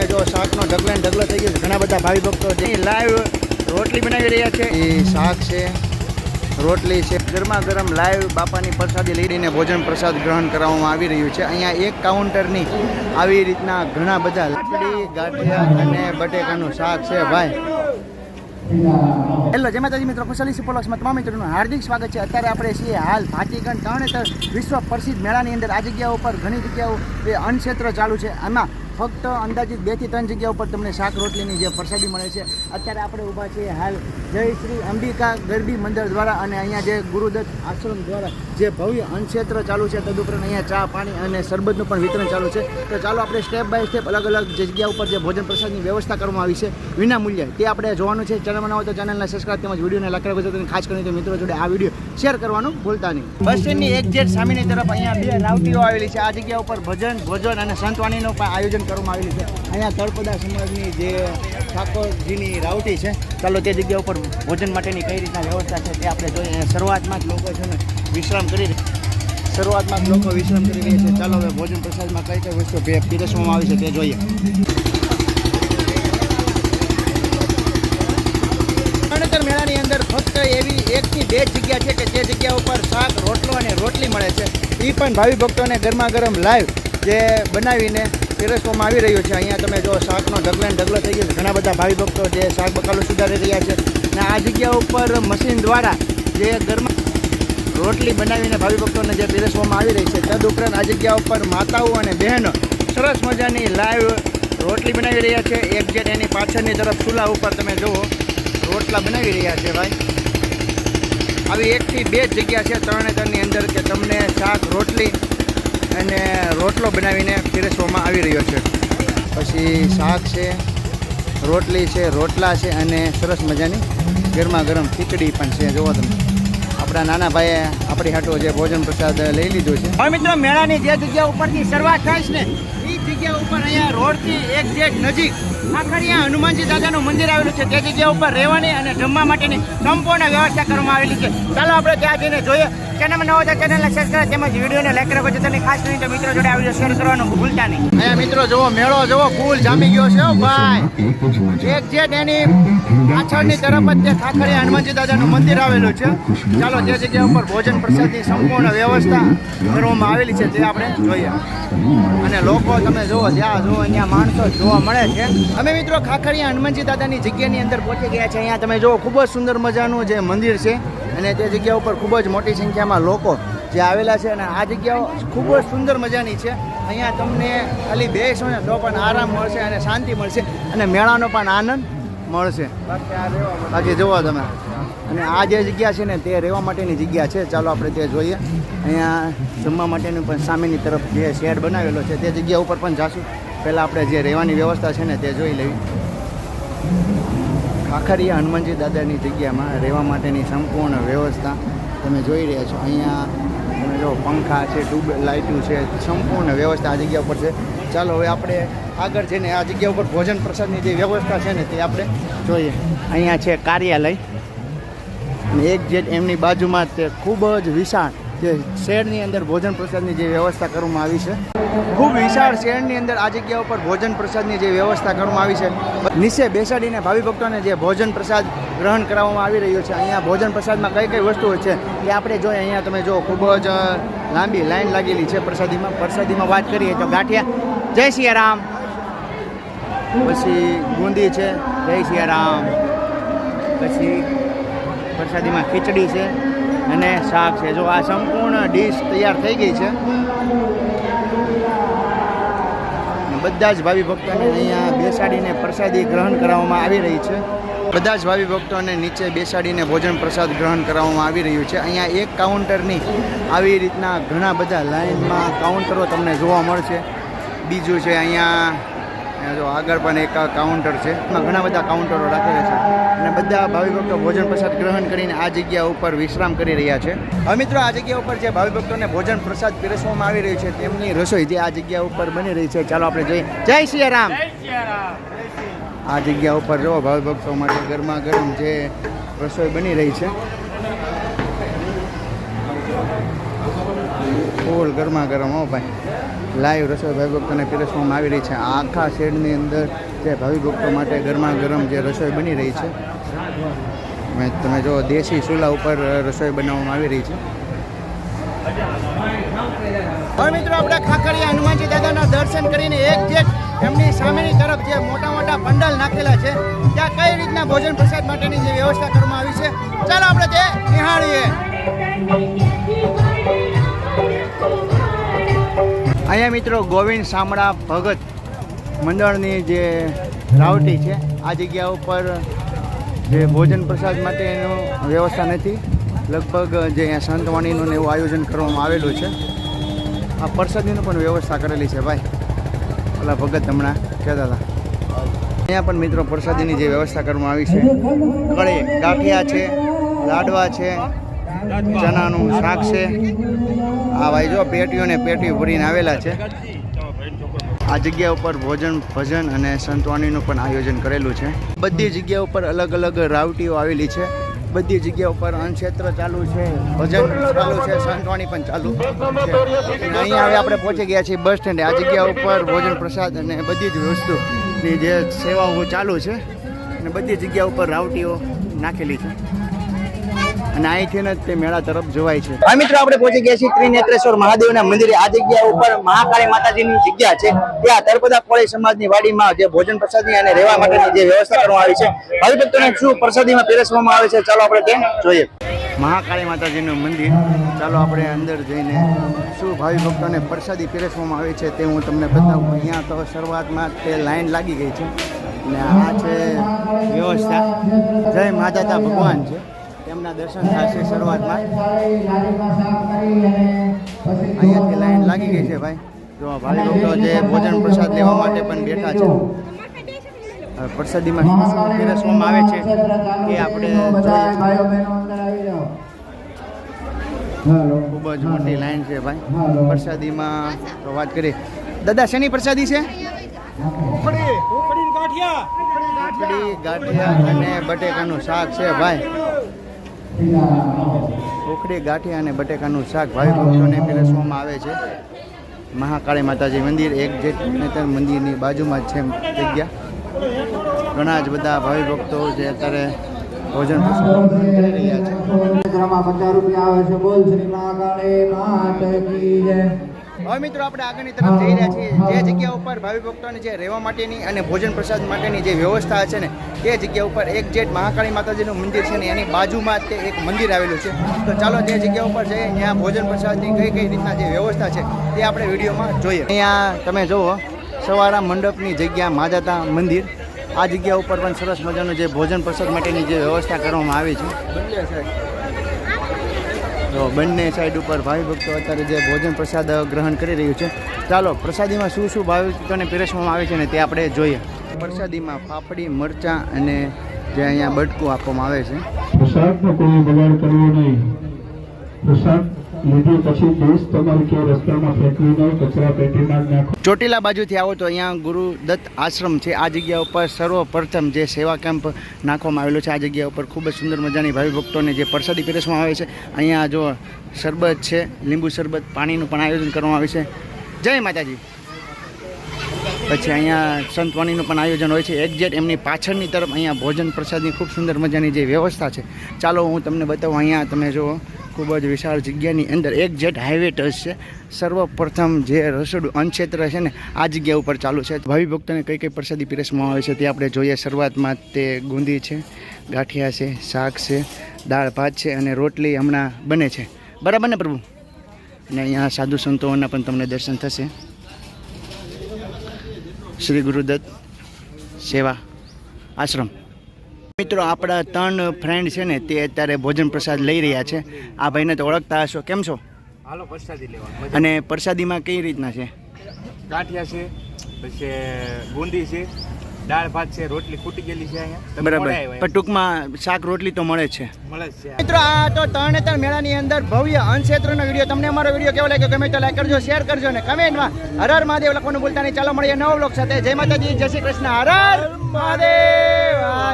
તમે જો શાકનો ઢગલો ને ઢગલો થઈ ગયો છે. ઘણા બધા ભાવિ ભક્તો લાઈવ રોટલી બનાવી રહ્યા છે. એ શાક છે રોટલી છે. ગરમા ગરમ લાઈવ બાપાની પ્રસાદી લઈને ભોજન પ્રસાદ ગ્રહણ કરવામાં આવી રહ્યું છે. અહીંયા એક કાઉન્ટરની આવી રીતના ઘણા બધા લાકડી ગાંઠિયા અને બટેકાનું શાક છે ભાઈ. હેલો જય માતાજી મિત્રો કુશલી સિપોલોક્સમાં તમામ મિત્રોનું હાર્દિક સ્વાગત છે. અત્યારે આપણે છીએ હાલ ભાતીગઢ તરણેતર વિશ્વ પ્રસિદ્ધ મેળાની અંદર. આ જગ્યા ઉપર ઘણી જગ્યાઓ એ અન્નક્ષેત્ર ચાલુ છે. આમાં ફક્ત અંદાજિત બેથી ત્રણ જગ્યા ઉપર તમને શાક રોટલીની જે પ્રસાદી મળે છે. અત્યારે આપણે ઊભા છીએ હાલ જય શ્રી અંબિકા ગરબી મંદિર દ્વારા અને અહીંયા જે ગુરુદત્ત આશ્રમ દ્વારા જે ભવ્ય અન્નક્ષેત્ર ચાલુ છે તદુપરાંત અહીંયા ચા, પાણી અને શરબતનું પણ વિતરણ ચાલુ છે. તો ચાલો આપણે સ્ટેપ બાય સ્ટેપ અલગ અલગ જગ્યા ઉપર જે ભોજન પ્રસાદની વ્યવસ્થા કરવામાં આવી છે, વિના મૂલ્યે. તે આપણે જોવાનું છે. ચેનલમાં હોય તો ચેનલને સબસ્ક્રાઈબ તેમજ વિડીયોને લાખ ગુજરાતી ખાસ કરીને મિત્રો જોડે આ વીડિયો શેર કરવાનું ભૂલતા નહીં. બસ સ્ટેન્ડની જેટ સામેની તરફ અહીંયા બે રાવટીઓ આવેલી છે. આ જગ્યા ઉપર ભજન, ભોજન અને સંતવાણીનું પણ આયોજન કરવામાં આવેલી છે. અહીંયા તળપદા સમાજની જે ઠાકોરજીની રાવટી છે, ચાલો તે જગ્યા ઉપર ભોજન માટેની કઈ રીતના વ્યવસ્થા છે તે આપણે જોઈએ. શરૂઆતમાં જ લોકો છે ને વિશ્રામ કરી શરૂઆતમાં જ લોકો વિશ્રામ કરી રહ્યા છે. ચાલો હવે ભોજન પ્રસાદમાં કઈ કઈ વસ્તુ પીરસવામાં આવી છે તે જોઈએ. મેળાની અંદર ફક્ત એવી એકથી બે જગ્યા છે કે જે જગ્યા ઉપર શાક, રોટલો અને રોટલી મળે છે. એ પણ ભાવિ ભક્તોને ગરમા ગરમ લાઈવ જે બનાવીને પીરસવામાં આવી રહ્યું છે. અહીંયા તમે જો શાકનો ઢગલે ઢગલો થઈ ગયો ઘણા બધા ભાવિ ભક્તો જે શાક બકાલું સુધારી રહ્યા છે અને આ જગ્યા ઉપર મશીન દ્વારા જે ઘરમાં રોટલી બનાવીને ભાવિ ભક્તોને જે પીરસવામાં આવી રહી છે તદુપરાંત આ જગ્યા ઉપર માતાઓ અને બહેનો સરસ મજાની લાઈવ રોટલી બનાવી રહ્યા છે. એક જેટ એની પાછળની તરફ ચૂલા ઉપર તમે જુઓ, રોટલા બનાવી રહ્યા છે ભાઈ. આવી એકથી બે જગ્યા છે તરણેતરની અંદર કે તમને શાક, રોટલી અને રોટલો બનાવીને પીરસવામાં આવી રહ્યો છે. પછી શાક છે, રોટલી છે, રોટલા છે અને સરસ મજાની ગરમા ગરમ ખીચડી પણ છે. જોવો તમે. આપણા નાના ભાઈએ આપણી હાટો જે ભોજન પ્રસાદ લઈ લીધો છે. હવે મિત્રો, મેળાની જે જગ્યા ઉપરથી શરૂઆત થાય છે ને એ જગ્યા ઉપર અહીંયા રોડથી એક જેટ નજીક આખર અહીંયા હનુમાનજી દાદાનું મંદિર આવેલું છે. તે જગ્યા ઉપર રહેવાની અને જમવા માટેની સંપૂર્ણ વ્યવસ્થા કરવામાં આવેલી છે. ચાલો આપણે ત્યાં જઈને જોઈએ. ચેનલમાં નવો તો ચેનલને સબસ્ક્રાઇબ તેમજ વિડીયોને લાઈક કરવા જતા ખાસ કરીને મિત્રો જોડે આ વીડિયો શેર કરવાનું ભૂલતા નહીં. અહીંયા મિત્રો જુઓ, મેળો જુઓ, ફૂલ જામી ગયો છે ભાઈ. એક જેટ એની પાછળની તરફ જ તે ખાખરી હનુમાનજી દાદાનું મંદિર આવેલું છે. ચાલો જે જગ્યા ઉપર ભોજન પ્રસાદની સંપૂર્ણ વ્યવસ્થા કરવામાં આવેલી છે તે આપણે જોઈએ. અને લોકો તમે જુઓ, જ્યાં જુઓ, અહીંયા માણસો જોવા મળે છે. અમે મિત્રો ખાખરી હનુમાનજી દાદાની જગ્યાની અંદર પહોંચી ગયા છે. અહીંયા તમે જુઓ, ખૂબ જ સુંદર મજાનું જે મંદિર છે. અને તે જગ્યા ઉપર ખૂબ જ મોટી સંખ્યામાં લોકો જે આવેલા છે અને આ જગ્યાઓ ખૂબ જ સુંદર મજાની છે. અહીંયા તમને ખાલી બેસો ને તો પણ આરામ મળશે અને શાંતિ મળશે અને મેળાનો પણ આનંદ મળશે. બાકી જુઓ તમે. અને આ જે જગ્યા છે ને તે રહેવા માટેની જગ્યા છે. ચાલો આપણે તે જોઈએ. અહીંયા જમવા માટેનું પણ સામેની તરફ જે શેડ બનાવેલો છે તે જગ્યા ઉપર પણ જાશું. પહેલાં આપણે જે રહેવાની વ્યવસ્થા છે ને તે જોઈ લેવી ખાખરીયા હનુમાનજી દાદાની જગ્યામાં રહેવા માટેની સંપૂર્ણ વ્યવસ્થા તમે જોઈ રહ્યા છો. અહીંયા તમે જો પંખા છે, ટ્યુબ લાઇટું છે, સંપૂર્ણ વ્યવસ્થા આ જગ્યા ઉપર છે. ચાલો હવે આપણે આગળ જઈને આ જગ્યા ઉપર ભોજન પ્રસાદની જે વ્યવસ્થા છે ને તે આપણે જોઈએ. અહીંયા છે કાર્યાલય. અને એક જે એમની બાજુમાં તે ખૂબ જ વિશાળ જે શહેરની અંદર ભોજન પ્રસાદની જે વ્યવસ્થા કરવામાં આવી છે. ખૂબ વિશાળ શહેરની અંદર આ જગ્યા ઉપર ભોજન પ્રસાદની જે વ્યવસ્થા કરવામાં આવી છે. નીચે બેસાડીને ભાવિ ભક્તોને જે ભોજન પ્રસાદ ગ્રહણ કરાવવામાં આવી રહ્યો છે. અહીંયા ભોજન પ્રસાદમાં કઈ કઈ વસ્તુઓ છે એ આપણે જોઈએ અહીંયા તમે જો ખૂબ જ લાંબી લાઈન લાગેલી છે પ્રસાદીમાં. પ્રસાદીમાં વાત કરીએ તો ગાંઠિયા. જય સિયારામ. પછી બુંદી છે. જય સિયારામ. પછી પ્રસાદીમાં ખીચડી છે. અને શાક છે. જો આ સંપૂર્ણ ડીશ તૈયાર થઈ ગઈ છે. બધા જ ભાવિ ભક્તોને અહીંયા બેસાડીને પ્રસાદી ગ્રહણ કરાવવામાં આવી રહી છે. બધા જ ભાવિ ભક્તોને નીચે બેસાડીને ભોજન પ્રસાદ ગ્રહણ કરાવવામાં આવી રહ્યું છે. અહીંયા એક કાઉન્ટરની આવી રીતના ઘણા બધા લાઇનમાં કાઉન્ટરો તમને જોવા મળશે. બીજું છે અહીંયા અહીંયા જો આગળ પણ એક કાઉન્ટર છે. એમાં ઘણા બધા કાઉન્ટરો રાખેલા છે. અને બધા ભાવિ ભક્તો ભોજન પ્રસાદ ગ્રહણ કરીને આ જગ્યા ઉપર વિશ્રામ કરી રહ્યા છે. હવે મિત્રો આ જગ્યા ઉપર જે ભાવિ ભક્તોને ભોજન પ્રસાદ પીરસવામાં આવી રહ્યું છે તેમની રસોઈ જે આ જગ્યા ઉપર બની રહી છે. ચાલો આપણે જોઈએ. જય રામ. આ જગ્યા ઉપર જો ભાવિ ભક્તો માટે ગરમા ગરમ જે રસોઈ બની રહી છે ફૂલ ગરમા ગરમ, હો ભાઈ. લાઈવ રસોઈ ભાઈ ભક્તોને પીરસવામાં આવી રહી છે. આખા શેડની અંદર જે ભાવિ ભક્તો માટે ગરમા ગરમ જે રસોઈ બની રહી છે. તમે જો દેશી ચૂલા ઉપર રસોઈ બનાવવામાં આવી રહી છે. મિત્રો, આપણે ખાખરિયા હનુમાનજી દાદાના દર્શન કરીને એક જે એમની સામેની તરફ જે મોટા મોટા પંડાલ નાખેલા છે, ત્યાં કઈ રીતના ભોજન પ્રસાદ માટેની જે વ્યવસ્થા કરવામાં આવી છે? ચાલો આપણે તે નિહાળીએ. અહીંયા મિત્રો ગોવિંદ શામળા ભગત મંડળની જે રાવટી છે, આ જગ્યા ઉપર જે ભોજન પ્રસાદ માટેનું વ્યવસ્થા નથી, લગભગ જે અહીંયા સંતવાણીનું ને એવું આયોજન કરવામાં આવેલું છે. આ પ્રસાદીનું પણ વ્યવસ્થા કરેલી છે ભાઈ. ઓલા ભગત હમણાં કહેતા હતા. અહીંયા પણ મિત્રો પ્રસાદીની જે વ્યવસ્થા કરવામાં આવી છે. કળે ગાંઠિયા છે, લાડવા છે, ચણાનું શાક છે. આ ભાઈ જો પેટીઓ ને પેટીઓ ભરીને આવેલા છે. આ જગ્યા ઉપર ભોજન, ભજન અને સંતવાણીનું પણ આયોજન કરેલું છે. બધી જગ્યા ઉપર અલગ અલગ રાવટીઓ આવેલી છે. બધી જગ્યા ઉપર અન્નક્ષેત્ર ચાલુ છે, ભજન ચાલુ છે, સંતવાણી પણ ચાલુ અહીંયા હવે આપણે પહોંચી ગયા છીએ બસ સ્ટેન્ડે. આ જગ્યા ઉપર ભોજન, પ્રસાદ અને બધી જ વસ્તુની જે સેવાઓ ચાલુ છે. અને બધી જગ્યા ઉપર રાવટીઓ નાખેલી છે. અને અહીંથી જ તે મેળા તરફ જવાય છે. હા મિત્રો આપણે પહોંચી ગયા છીએ ત્રિનેત્રેશ્વર મહાદેવના મંદિરે. આ જગ્યા ઉપર મહાકાળી માતાજીની જગ્યા છે. ત્યાં તળપદા કોળી સમાજની વાડીમાં જે ભોજન પ્રસાદી અને રહેવા માટેની જે વ્યવસ્થા કરવામાં આવી છે હરિભક્તોને શું પ્રસાદીમાં પીરસવામાં આવે છે ચાલો આપણે તે જોઈએ. મહાકાળી માતાજીનું મંદિર. ચાલો આપણે અંદર જઈને શું ભાવિ ભક્તોને પ્રસાદી પીરસવામાં આવે છે તે હું તમને બતાવું. અહીંયા તો શરૂઆતમાં તે લાઈન લાગી ગઈ છે. અને આ છે વ્યવસ્થા. જય માતાતા ભગવાન છે. તેમના દર્શન થશે શરૂઆતમાં. અહીંયાથી લાઈન લાગી ગઈ છે ભાઈ. જો ભાઈ લોકો જે ભોજન પ્રસાદ લેવા માટે પણ બેઠા છે. પ્રસાદીમાં પીરસવામાં આવે છે કે આપણે. ખૂબ જ મોટી લાઈન છે ભાઈ. પ્રસાદીમાં તો વાત કરીએ. દાદા શેની પ્રસાદી છે? ગાંઠિયા અને બટેકાનું શાક છે ભાઈ. ઉખડી ગાંઠિયા અને બટેકાનું શાક ભાવિ ભક્તોને પીરસવામાં આવે છે. મહાકાળી માતાજી મંદિર એક જે મંદિરની બાજુમાં જ છે જગ્યા. ઘણા જ બધા ભાવિ ભક્તો જે અત્યારે ભોજન કરી રહ્યા છે. પચાસ રૂપિયા આવે છે. બોલ શ્રી મહાકાળી માત હવે મિત્રો આપણે આગળની તરફ જઈ રહ્યા છીએ. જે જગ્યા ઉપર ભાવિ ભક્તોને જે રહેવા માટેની અને ભોજન પ્રસાદ માટેની જે વ્યવસ્થા છે ને તે જગ્યા ઉપર એક જેટ મહાકાળી માતાજીનું મંદિર છે ને એની બાજુમાં જ તે એક મંદિર આવેલું છે. તો ચાલો તે જગ્યા ઉપર જઈએ ત્યાં ભોજન પ્રસાદની કઈ કઈ રીતના જે વ્યવસ્થા છે તે આપણે વિડીયોમાં જોઈએ. અહીંયા તમે જુઓ સવારા મંડપની જગ્યા માજાતા મંદિર. આ જગ્યા ઉપર પણ સરસ મજાનું જે ભોજન પ્રસાદ માટેની જે વ્યવસ્થા કરવામાં આવી છે. તો બંને સાઈડ ઉપર ભાવિ ભક્તો અત્યારે જે ભોજન પ્રસાદ ગ્રહણ કરી રહ્યું છે, ચાલો પ્રસાદીમાં શું શું ભાવિકોને પીરસવામાં આવે છે ને તે આપણે જોઈએ. પ્રસાદીમાં ફાફડી, મરચાં અને જે અહીંયા બટકું આપવામાં આવે છે. પ્રસાદનો કોઈ બગાડ કરવો નહીં. પ્રસાદ લીધો પછી દેશ તમારે કે રસ્તામાં ફેંકવી નહીં કચરા પેટીમાં જ નાખો. ચોટીલા બાજુથી આવો તો અહીંયા ગુરુદત્ત આશ્રમ છે. આ જગ્યા ઉપર સર્વપ્રથમ જે સેવા કેમ્પ નાખવામાં આવેલો છે, આ જગ્યા ઉપર ખૂબ જ સુંદર મજાની ભાવિ ભક્તોને જે પ્રસાદી પીરસવામાં આવે છે. અહીંયા જો શરબત છે, લીંબુ શરબત, પાણીનું પણ આયોજન કરવામાં આવે છે. જય માતાજી. પછી અહીંયા સંતવાણીનું પણ આયોજન હોય છે. એક્ઝેટ એમની પાછળની તરફ અહીંયા ભોજન પ્રસાદની ખૂબ સુંદર મજાની જે વ્યવસ્થા છે. ચાલો હું તમને બતાવું, અહીંયા તમે જુઓ. ખૂબ જ વિશાળ જગ્યાની અંદર એક જેટ હાઈવે ટચ છે. સર્વપ્રથમ જે રસોડું અન્નક્ષેત્ર છે ને, આ જગ્યા ઉપર ચાલુ છે. ભાવિ ભક્તોને કઈ કઈ પ્રસાદી પીરસવામાં આવે છે તે આપણે જોઈએ. શરૂઆતમાં તે ગુંદી છે, ગાંઠિયા છે, શાક છે, દાળ, ભાત છે અને રોટલી હમણાં બને છે. બરાબર ને પ્રભુ? અને અહીંયા સાધુ સંતોના પણ તમને દર્શન થશે. શ્રી ગુરુદત્ત સેવા આશ્રમ. મિત્રો આપણા ત્રણ ફ્રેન્ડ છે ને તે અત્યારે ભોજન પ્રસાદ લઈ રહ્યા છે. આ ભાઈને તો ઓળખતા હશો. કેમ છો? હાલો પ્રસાદી લેવા. અને પ્રસાદીમાં કઈ રીતના છે? ગાંઠિયા છે પછી બુંદી છે દાળ ભાત છે રોટલી ફૂટી ગયેલી છે અહીંયા. બરાબર. પણ ટૂંકમાં શાક રોટલી તો મળે છે. મળે છે. મિત્રો આ તો તરણેતર મેળાની અંદર ભવ્ય અંશેત્રનો વીડિયો. તમને અમારો વીડિયો કેવો લાગ્યો? ગમે તો લાઈક કરજો શેર કરજો અને કમેન્ટમાં હર હર મહાદેવ લખવાનું ભૂલતા નહીં. ચાલો મળીએ નવો બ્લોગ સાથે. જય માતાજી જય શ્રી કૃષ્ણ. હર હર મહાદેવ.